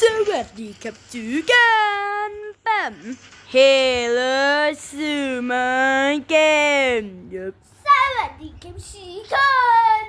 สวัสดีครับจูกันแปมเฮลสูมาเกมยับสวัสดีครับชีคน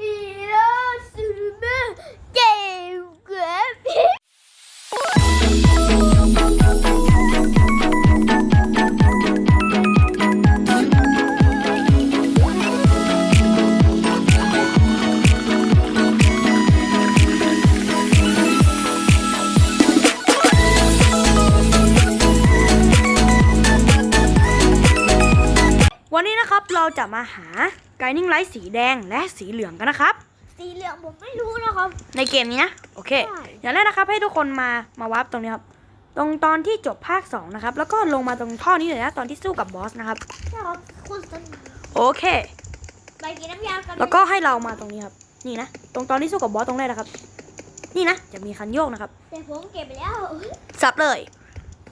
ฮีโร่ซูเปอมาเกมครับ เราจะมาหาไกนิ่งไลท์สีแดงและสีเหลืองกันนะครับ สีเหลืองผมไม่รู้นะครับ ในเกมนี้นะ โอเคใช่อย่างแรกนะครับให้ทุกคนมา มาวับตรงนี้ครับ ตรงตอนที่จบภาค 2 นะครับ แล้วก็ลงมาตรงท่อนี้เลยนะ ตอนที่สู้กับบอสนะครับใช่ครับคุณสนโอเคไปกินน้ำยากันแล้วก็ให้เรามาตรงนี้ครับ นี่นะ ตรงตอนที่สู้กับบอสตรงแรกนะครับ นี่นะ จะมีคันโยกนะครับ แต่ผมเก็บไปแล้ว สับเลย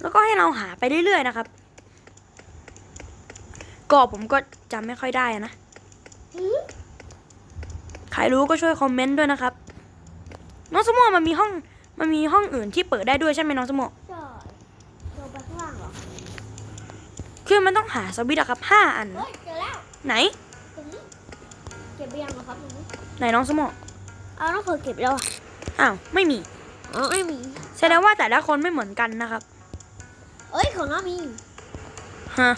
แล้วก็ให้เราหาไปเรื่อยๆนะครับ ก็ผมก็จำไม่ค่อยได้อะนะ ใครรู้ก็ช่วยคอมเมนต์ด้วยนะครับ น้องสมอมันมีห้อง มันมีห้องอื่นที่เปิดได้ด้วยใช่ไหมน้องสมอใช่ลงไปข้างล่างเหรอ คือมันต้องหาสวิตช์อะครับห้าอัน เฮ้ยเจอแล้วไหน ตรงนี้เก็บไปยังเหรอครับตรงนี้ไหนน้องสมอเอาน้องเคยเก็บแล้วอะอ้าวไม่มี อ๋อไม่มีแสดงว่าแต่ละคนไม่เหมือนกันนะครับ เอ้ยของน้องมีฮะ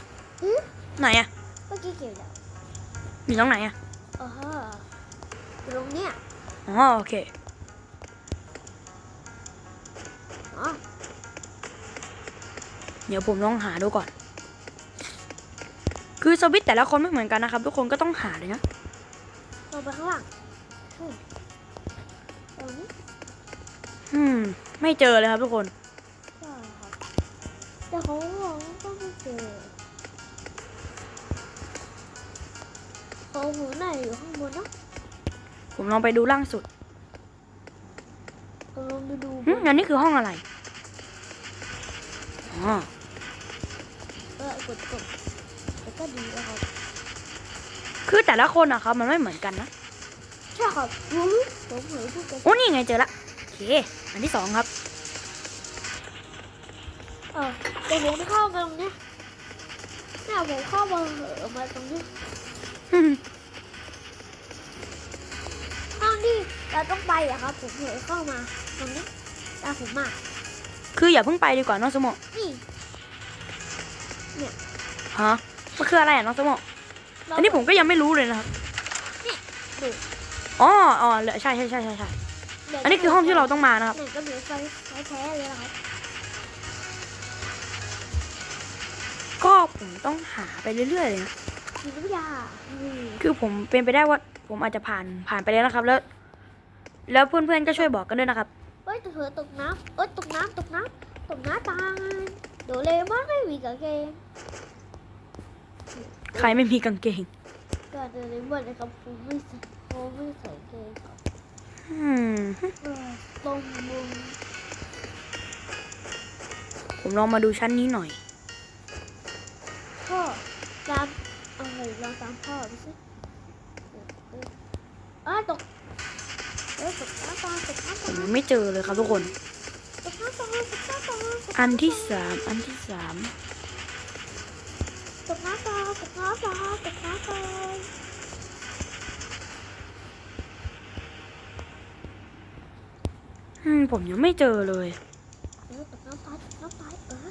หือ ไหนอะเมื่อกี้เก็บแล้วอยู่ตรงไหนอะอ๋อฮะตรงเนี้ยอ๋อโอเคอ๋อเดี๋ยวผมลองหาดูก่อน คือสวิตช์แต่ละคนไม่เหมือนกันนะครับ ทุกคนก็ต้องหาเลยนะลงไปข้างล่างอืมตรงนี้อืมไม่เจอเลยครับทุกคนใช่ครับแต่ขอ ของผมน่าจะอยู่ข้างบนเนาะผมลองไปดูล่างสุดก็ลองไปดูหึอันนี้คือห้องอะไรอ๋อเออกดกดแล้วก็ดีแล้วครับคือแต่ละคนอะครับมันไม่เหมือนกันนะใช่ครับรู้ผมเผยพูดกันโอ้นี่ไงเจอละโอเคอันที่สองครับเออแต่ผมเข้ามาตรงเนี้ยเนี่ยผมเข้ามาเหอะมาตรงนี้ ห้องที่เราต้องไปอะครับ ผมเผยเข้ามาตรงนี้ตามผมมาคืออย่าเพิ่งไปดีกว่าน้องสมอนี่ฮะมันคืออะไรอะน้องสมอเราอันนี้ผมก็ยังไม่รู้เลยนะครับดูอ๋ออ๋อเหลือใช่ใช่ใช่ใช่ใช่อันนี้คือห้องที่เราต้องมานะครับ เนี่ยก็เหมือนไฟไฟแท้เลยนะครับก็ผมต้องหาไปเรื่อยๆเลยนะ มีน้ำยานี่คือผมเป็นไปได้ว่าผมอาจจะผ่านผ่านไปแล้วนะครับ แล้ว แล้วเพื่อนๆก็ช่วยบอกกันด้วยนะครับเอ้ยเธอตกน้ำเอ้ยตกน้ำตกน้ำตกน้ำตายโดเรมอนไม่มีกางเกงใครไม่มีกางเกงก็โดเรมอนนะครับผมไม่ใส่ผมไม่ใส่เกงครับอืมเออตรงมุมผมลองมาดูชั้นนี้หน่อย ตามพ่อดูสิอ้าตกเอ้ยตกน้ำตาตกน้ำผตามยังไม่เจอเลยครับทุกคนตกน้ำตาตกน้ำตาตกน้ำตาอันที่สามอันที่สามตกน้ำตาตกน้ำตาตกน้ำตาอืมผมยังไม่เจอเลย เออตกน้ำตาตกน้ำตาเออ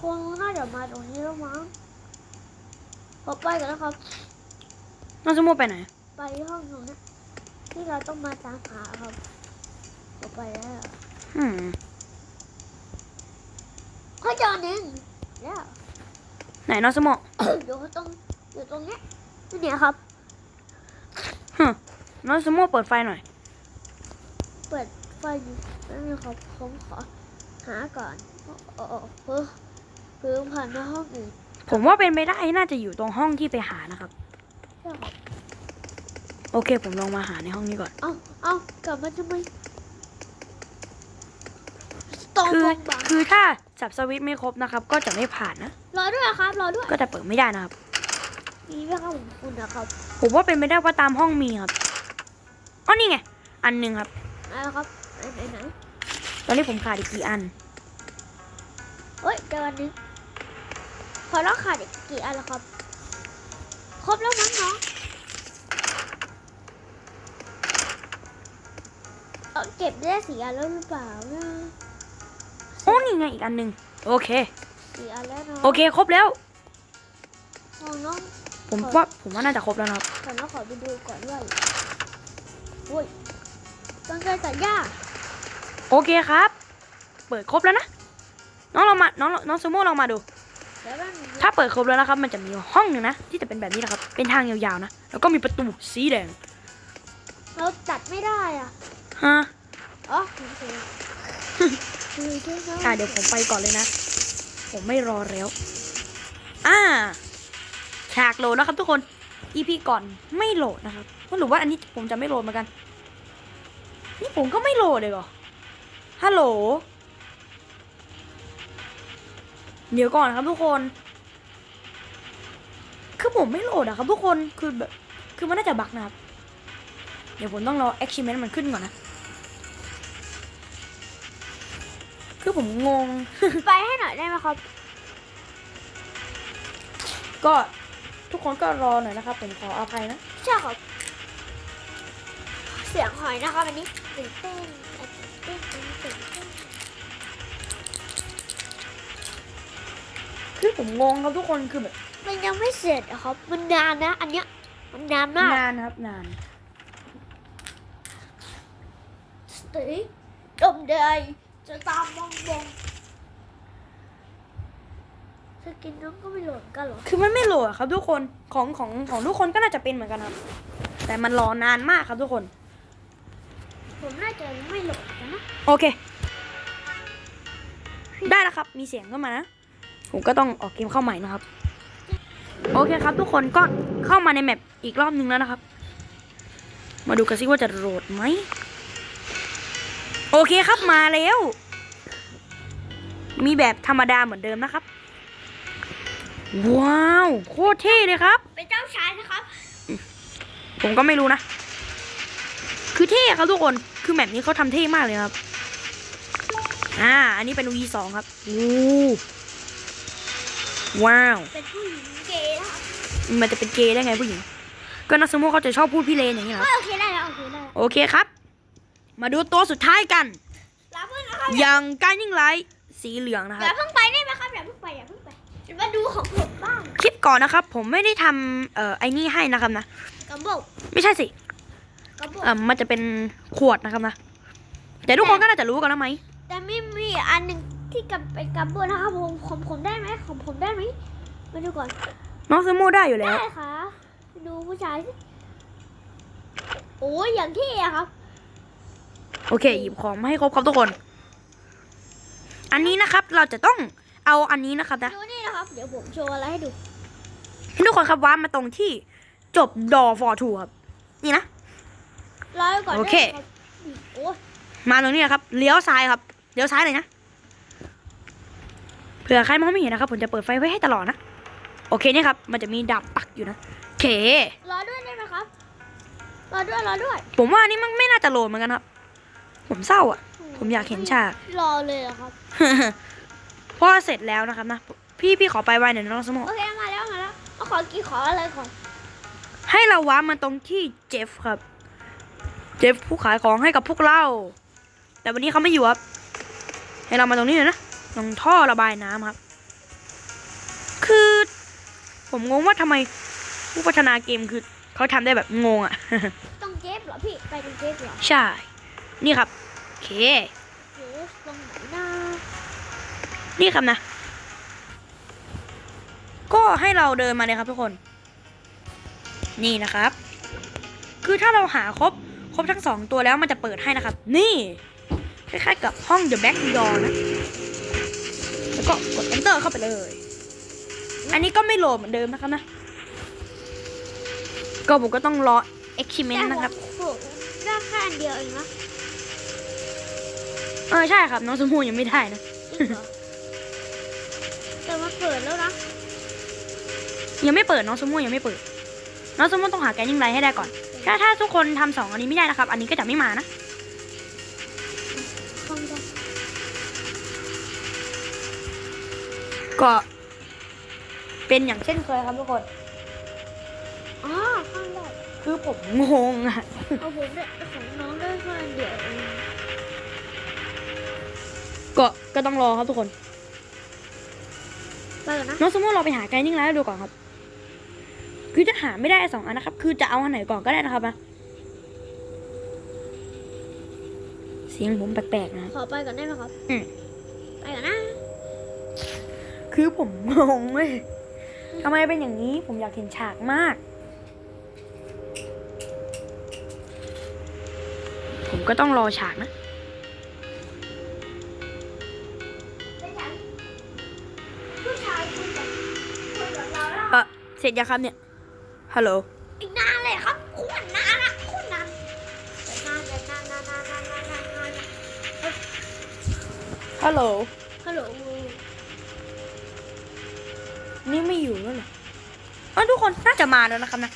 คงน่าจะมาตรงนี้แล้วมั้ง พอไปกันแล้วครับ น้องสมมติไปไหน ไปห้องตรงนี้ที่เราต้องมาตามหาครับพอไปแล้วอืมเฮ้ยเจอหนึ่งแล้วไหนน้องสมออยู่ตรงอยู่ตรงเนี้ยนี่เนี่ยครับน้องสมอเปิดไฟหน่อย เปิดไฟอยู่นั่นนะครับผมขอหาก่อนเออเออเพื่อเพื่อผ่านมาห้องอื่น ผมว่าเป็นไปได้น่าจะอยู่ตรงห้องที่ไปหานะครับใช่ครับโอเค ผมลองมาหาในห้องนี้ก่อน เอ้าเอ้ากลับมาทำไมตรงคือวงบังคือถ้าสับสวิตช์ไม่ครบนะครับ ก็จะไม่ผ่านนะ รอด้วยครับ รอด้วย ก็จะเปิดไม่ได้นะครับมีไหมครับผมคุณนะครับ ผมว่าเป็นไปได้ว่าตามห้องมีครับอ๋อนี่ไง อันหนึ่งครับเอาละครับไหนไหนไหนตอนนี้ผมขาดอีกกี่อันเฮ้ยเจออันนึง พอเราขาดอีกกี่อันแล้วครับ ครบแล้วมั้งเนาะเอาเก็บได้สี่อันแล้วหรือเปล่านะโอ้นี่ไงอีกอันหนึ่งโอเคสี่อันแล้วเนาะโอเคครบแล้วของน้องผมขอว่าผมว่าน่าจะครบแล้วนะครับขอน้องขอไปดูก่อนด้วยโอ้ยต้องใจตัดหญ้าโอเคครับ เปิดครบแล้วนะ น้องเรามา น้องน้องซูโม่ลองมาดูเดี๋ยวมัน ถ้าเปิดครบแล้วนะครับ มันจะมีห้องหนึ่งนะ ที่จะเป็นแบบนี้นะครับ เป็นทางยาวๆนะ แล้วก็มีประตูสีแดง เราตัดไม่ได้อะฮะอ๋อโอเคดูด้วยนะอะเดี๋ยวผมไปก่อนเลยนะ ผมไม่รอแล้ว อ่า ฉากโหลดแล้วครับทุกคน EP ก่อนไม่โหลดนะครับก็หรือว่าอันนี้ผมจะไม่โหลดเหมือนกัน นี่ผมก็ไม่โหลดเลยเหรอ ฮัลโหล เดี๋ยวก่อนครับทุกคน คือผมไม่โหลดอะครับทุกคน คือแบบ คือมันน่าจะบักนะครับ เดี๋ยวผมต้องรอ achievement มันขึ้นก่อนนะ คือผมงง ไปให้หน่อยได้ไหมครับ ก็ทุกคนก็รอหน่อยนะครับ ผมขออภัยนะ ใช่ครับ เสียงหอยนะครับอันนี้ตื่นเต้นตื่นเต้นตื่นเต้น คือผมงงครับทุกคนคือแบบมันยังไม่เสร็จอะครับ มันนานนะ อันเนี้ย มันนานมากนานครับนานสติดมเดยจะตามมองมองสกินน้องก็ไม่โหลดกันเหรอ คือมันไม่โหลดอะครับทุกคนของของของทุกคนก็น่าจะเป็นเหมือนกันครับ แต่มันรอนานมากครับทุกคน ผมน่าจะไม่โหลดกันนะ โอเค ได้แล้วครับ มีเสียงเข้ามานะ ผมก็ต้องออกเกมเข้าใหม่นะครับ โอเคครับ ทุกคนก็เข้ามาในแมปอีกรอบนึงแล้วนะครับ มาดูกันซิว่าจะโหลดไหม โอเคครับมาแล้ว มีแบบธรรมดาเหมือนเดิมนะครับ ว้าว โคตรเท่เลยครับ เป็นเจ้าชายนะครับ ผมก็ไม่รู้นะ คือเท่ครับทุกคน คือแบบนี้เขาทำเท่มากเลยครับ อ่า อันนี้เป็น V2 ครับอู้ ว้าว เป็นผู้หญิงเกย์นะครับมันจะเป็นเกย์ได้ไงผู้หญิง ก็นักสโมเขาจะชอบพูดพี่เลนอย่างนี้เหรอเอ้ยโอเคได้แล้วโอเคได้แล้วโอเคครับ มาดูตัวสุดท้ายกันอย่าเพิ่งนะครับอย่างการยิ่งไลท์สีเหลืองนะคอรัย่าบเพิ่งไปได้ไหมครับอย่าเพิ่งไปอย่าเพิ่งไปเดี๋ยวมาดูของผมบ้างคลิปก่อนนะครับ ผมไม่ได้ทำเอ่อไอ้นี่ให้นะครับนะ กระบอกไม่ใช่สิกระบอกเอ่อมันจะเป็นขวดนะครับนะ แต่ทุกคนก็น่าจะรู้กันแล้วไหมแต่ไม่มีอันหนึ่ง ที่กับเป็นกระบอกนะครับผมของผมได้ไหมของผมได้ไหมมาดูก่อน น้องสโมได้อยู่แล้ว ได้ค่ะ ดูผู้ชายสิโอ้ยอย่างที่อะครับ โอเค หยิบของมาให้ครบครับทุกคน อันนี้นะครับเราจะต้องเอาอันนี้นะครับนะ ดูนี่นะครับ เดี๋ยวผมโชว์อะไรให้ดูให้ทุกคนครับว้ามาตรงที่จบดอฟอร์ทูครับ นี่นะรอไว้ก่อนโอเคได้ไหมรับโอ้ยมาตรงนี้นะครับ เลี้ยวซ้ายครับ เลี้ยวซ้ายเลยนะเผื่อใครมองไม่เห็นนะครับ ผมจะเปิดไฟไว้ให้ตลอดนะ โอเคนี่ครับ มันจะมีดับปักอยู่นะโอเครอด้วยได้ไหมครับ รอด้วยรอด้วย ผมว่าอันนี้มันไม่น่าจะโหลดเหมือนกันครับ ผมเศร้าอะ ผมอยากเห็นฉาก รอเลยเหรอครับเพราะว่าเสร็จแล้วนะครับนะ พี่พี่ขอไปไวหน่อยนะน้องสมองโอเคมาแล้วมาแล้วเอาขอกี่ขออะไรก่อน ให้เราว้ามาตรงที่เจฟครับ เจฟผู้ขายของให้กับพวกเรา แต่วันนี้เขาไม่อยู่ครับ ให้เรามาตรงนี้เลยนะ ตรงท่อระบายน้ำครับ คือ ผมงงว่าทำไมผู้พัฒนาเกมคือเขาทำได้แบบงงอะ่ะ ต้องเจฟเหรอพี่ ไปตรงเจฟเหรอ ใช่ นี่ครับโอเคเจฟตรงไหนนะนี่ครับนะ ก็ให้เราเดินมาเลยครับทุกคน นี่นะครับ คือถ้าเราหาครบครบทั้งสองตัวแล้วมันจะเปิดให้นะครับ นี่ คล้ายๆกับห้อง The Back Door นะ แล้วก็กด Enter เข้าไปเลย อันนี้ก็ไม่โหลดเหมือนเดิมนะครับนะ ก็ผมก็ต้องรอ Achievement นะครับแต่ผมได้แค่อันเดียวเองนะเออใช่ครับ น้องสมูยังไม่ได้นะจริงเหรอแต่มาเปิดแล้วนะ ยังไม่เปิดน้องสมูยังไม่เปิด น้องสมูต้องหาแกนนิ่งไลท์ให้ได้ก่อน ถ้าถ้าทุกคนทำสองอันนี้ไม่ได้นะครับ อันนี้ก็จะไม่มานะ ก็เป็นอย่างเช่นเคยครับทุกคนอ๋อข้างได้คือผมงงอะเอาผมได้ของน้องได้แค่อันเดียวเองก็ก็ต้องรอครับทุกคนไปก่อนนะน้องสมมติเราไปหาไกด์นิ่งไลท์ดูก่อนครับ คือจะหาไม่ได้สองอันนะครับ คือจะเอาอันไหนก่อนก็ได้นะครับนะเสียงผมแปลกๆนะครับขอไปก่อนได้ไหมครับ อืมไปก่อนนะ คือผมงงเลยทำไมเป็นอย่างนี้ผมอยากเห็นฉากมาก ผมก็ต้องรอฉากนะผู้ชายคุยกับคุยกับเราแล้วเออเสร็จยังครับเนี่ย ฮัลโหล อีกนานเลยครับโคตรนานอะโคตรนานแต่นานแต่นานนานนานนานนานนานนานฮัลโหลฮัลโหล นี่ไม่อยู่แล้วเหรอเออทุกคนน่าจะมาแล้วนะครับนะ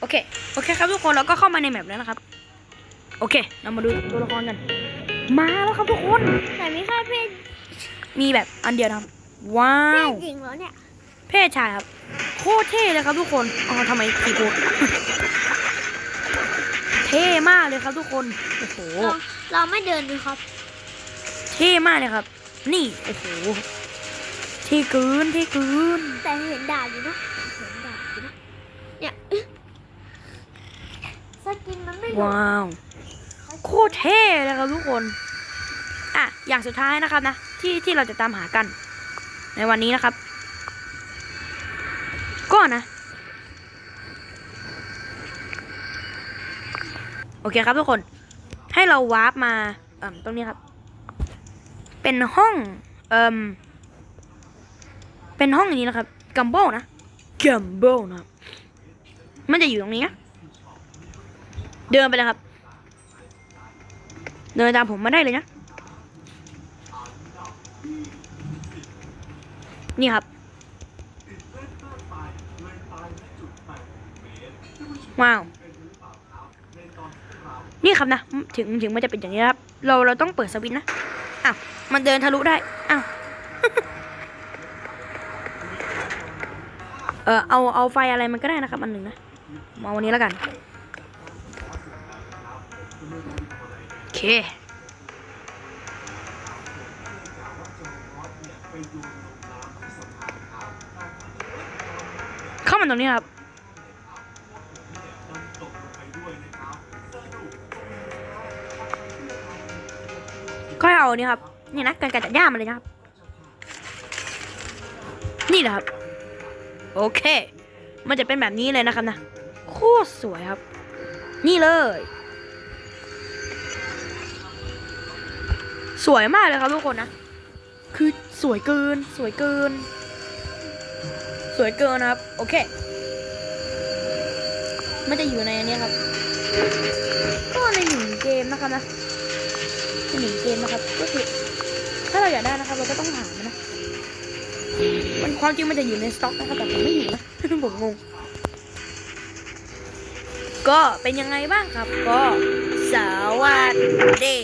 โอเค โอเคครับทุกคนเราก็เข้ามาในแมปแล้วนะครับ โอเค เรามาดูตัวละครกัน มาแล้วครับทุกคน แต่ไม่ใช่เพศมีแบบอันเดียวนะครับ ว้าเพว ศหญิงเหรอเนี่ยเพศชายครับ โคตรเท่เลยครับทุกคนอ๋อทำไมตีโพดเท่มากเลยครับทุกคน โอ้โห เราเราไม่เดินดูครับ เท่มากเลยครับ นี่ โอ้โหเท่เกินเท่เกินแต่เห็นดาบอยู่นะเห็นดาบอยู่นะเนี่ยสกินมันไม่หลบว้าวโคตรเท่เลยครับทุกคนอะอย่างสุดท้ายนะครับนะที่ที่เราจะตามหากัน ในวันนี้นะครับ ก็นะโอเคครับทุกคนให้เราวาร์ปมาเอ่มตรงนี้ครับ เป็นห้องเอ่ม เป็นห้องอย่างนี้นะครับกัมโบนะกัมโบนะครับมันจะอยู่ตรงนี้นะเดินไปเลยครับ เดินตามผมมาได้เลยนะ นี่ครับว้าวนี่ครับนะ ถึงถึงมันจะเป็นอย่างนี้นะครับ เราเราต้องเปิดสวิตช์นะอ้าวมันเดินทะลุได้อ้าว เออเอาเอาไฟอะไรมันก็ได้นะครับ อันหนึ่งนะมาวันนี้แล้วกันโอเคเข้ามาตรงนี้ครับก็เอานนี้ครับนี่นะการกัดตัดหญ้ามาเลยนะครับ นี่แหละครับ โอเค มันจะเป็นแบบนี้เลยนะครับนะ โคตรสวยครับ นี่เลย สวยมากเลยครับทุกคนนะ คือสวยเกิน สวยเกิน สวยเกินครับ โอเค มันจะอยู่ในอันนี้ครับ ก็ในหนึ่งเกมนะครับนะในหนึ่งเกมนะครับ ก็คือถ้าเราอยากได้นะครับ เราก็ต้องหามันนะ มันความจริงมันจะอยู่ในสต็อกนะครับแต่ผมไม่อยู่นะผมงง ก็เป็นยังไงบ้างครับ ก็สวัสดี